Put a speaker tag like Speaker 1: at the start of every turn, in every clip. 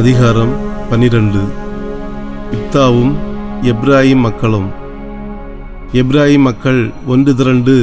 Speaker 1: அதிகாரம் பன்னிரண்டு இப்தாவும் எப்ராயிம் மக்களும். எப்ராயிம் மக்கள் ஒன்று திரண்டு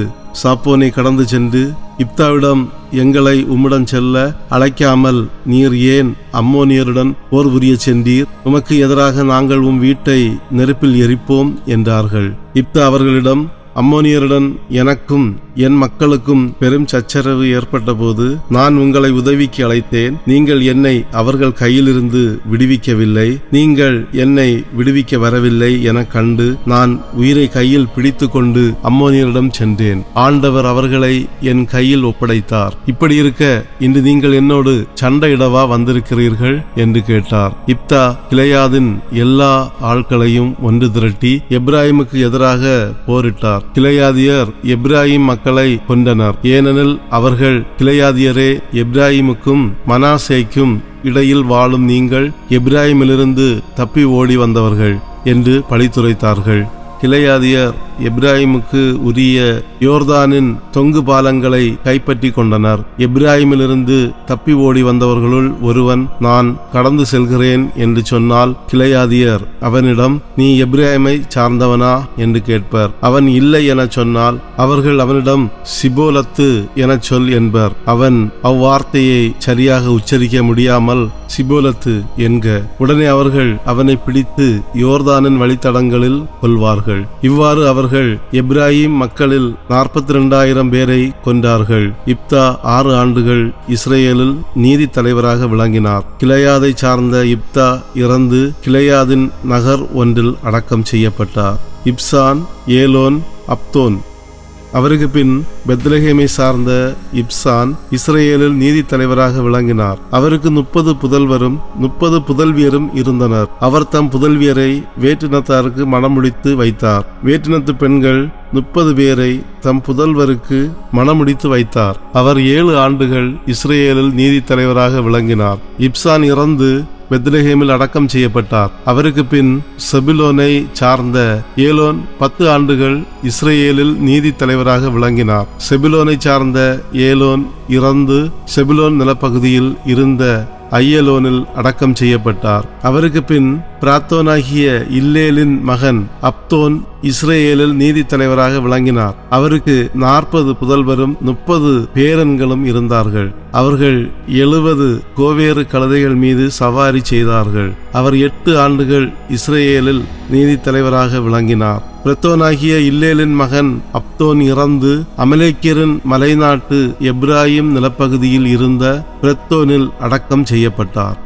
Speaker 1: சாப்போனை கடந்து சென்று இப்தாவிடம் எங்களை உம்மிடம் செல்ல அழைக்காமல் நீர் ஏன் அம்மோனியருடன் போர் புரிய சென்றீர்? உமக்கு எதிராக நாங்கள் உம் வீட்டை நெருப்பில் எரிப்போம் என்றார்கள். இப்தா அவர்களிடம் அம்மோனியருடன் எனக்கும் என் மக்களுக்கும் பெரும் சச்சரவு ஏற்பட்டபோது நான் உங்களை உதவிக்கு அழைத்தேன். நீங்கள் என்னை அவர்கள் கையிலிருந்து விடுவிக்கவில்லை. நீங்கள் என்னை விடுவிக்க வரவில்லை என கண்டு நான் உயிரை கையில் பிடித்து கொண்டு அம்மோனியரிடம் சென்றேன். ஆண்டவர் அவர்களை என் கையில் ஒப்படைத்தார். இப்படி இருக்க இன்று நீங்கள் என்னோடு சண்டையிடவா வந்திருக்கிறீர்கள்? என்று கேட்டார். இப்தா கிளையாதின் எல்லா ஆட்களையும் ஒன்று திரட்டி எப்ராஹிமுக்கு எதிராக போரிட்டார். கிளையாதியர் எப்ராஹிம் மக்களை கொண்டனர் ஏனெனில் அவர்கள் கிளையாதியரே எப்ராஹிமுக்கும் மனாசேக்கும் இடையில் வாழும் நீங்கள் எப்ராஹிமிலிருந்து தப்பி ஓடி வந்தவர்கள் என்று பழித்துரைத்தார்கள். கிளையாதியர் எப்ராஹிமுக்கு உரிய யோர்தானின் தொங்கு பாலங்களை கைப்பற்றி கொண்டனர். எப்ராஹிமிலிருந்து தப்பி ஓடி வந்தவர்களுள் ஒருவன் நான் கடந்து செல்கிறேன் என்று சொன்னால் கிளையாதியர் அவனிடம் நீ எப்ராஹிமை சார்ந்தவனா? என்று கேட்பர். அவன் இல்லை என சொன்னால் அவர்கள் அவனிடம் சிபோலத்து என சொல் என்பர். அவன் அவ்வார்த்தையை சரியாக உச்சரிக்க முடியாமல் சிபோலத்து என்க. உடனே அவர்கள் அவனை பிடித்து யோர்தானின் வழித்தடங்களில் கொள்வார்கள் இவ்வாறு அவர்கள் எப்ராஹிம் மக்களில் நாற்பத்தி ரெண்டாயிரம் பேரை கொன்றார்கள். இப்தா ஆறு ஆண்டுகள் இஸ்ரேலில் நீதி தலைவராக விளங்கினார். கிளையாதை சார்ந்த இப்தா இறந்து கிளையாதின் நகர் ஒன்றில் அடக்கம் செய்யப்பட்டார். இப்சான் ஏலோன் அப்தோன் அவருக்கு பின் பெத்லஹேமை சார்ந்த இப்சான் இஸ்ரேலில் நீதி தலைவராக விளங்கினார். அவருக்கு முப்பது புதல்வரும் முப்பது புதல்வியரும் இருந்தனர். அவர் தம் புதல்வியரை வேற்றினத்தாருக்கு மணமுடித்து வைத்தார். வேற்றினத்து பெண்கள் முப்பது பேரை தம் புதல்வருக்கு மணமுடித்து வைத்தார். அவர் ஏழு ஆண்டுகள் இஸ்ரேலில் நீதி தலைவராக விளங்கினார். இப்சான் இறந்து பெத்லஹேமில் அடக்கம் செய்யப்பட்டார். அவருக்கு பின் செபிலோனை சார்ந்த ஏலோன் பத்து ஆண்டுகள் இஸ்ரேலில் நீதி தலைவராக விளங்கினார். செபிலோனை சார்ந்த ஏலோன் இறந்து செபிலோன் நிலப்பகுதியில் இருந்த ஐயலோனில் அடக்கம் செய்யப்பட்டார். அவருக்கு பின் பிராத்தோனாகிய இல்லேலின் மகன் அப்தோன் இஸ்ரேலில் நீதி தலைவராக விளங்கினார். அவருக்கு நாற்பது புதல்வரும் முப்பது பேரன்களும் இருந்தார்கள். அவர்கள் எழுபது கோவேறு கழுதைகள் மீது சவாரி செய்தார்கள். அவர் எட்டு ஆண்டுகள் இஸ்ரேலில் நீதி தலைவராக விளங்கினார். பிரத்தோனாகிய இல்லேலின் மகன் அப்தோன் இறந்து அமலேக்கியரின் மலைநாட்டு எப்ராஹிம் நிலப்பகுதியில் இருந்த பிரத்தோனில் அடக்கம் செய்யப்பட்டார்.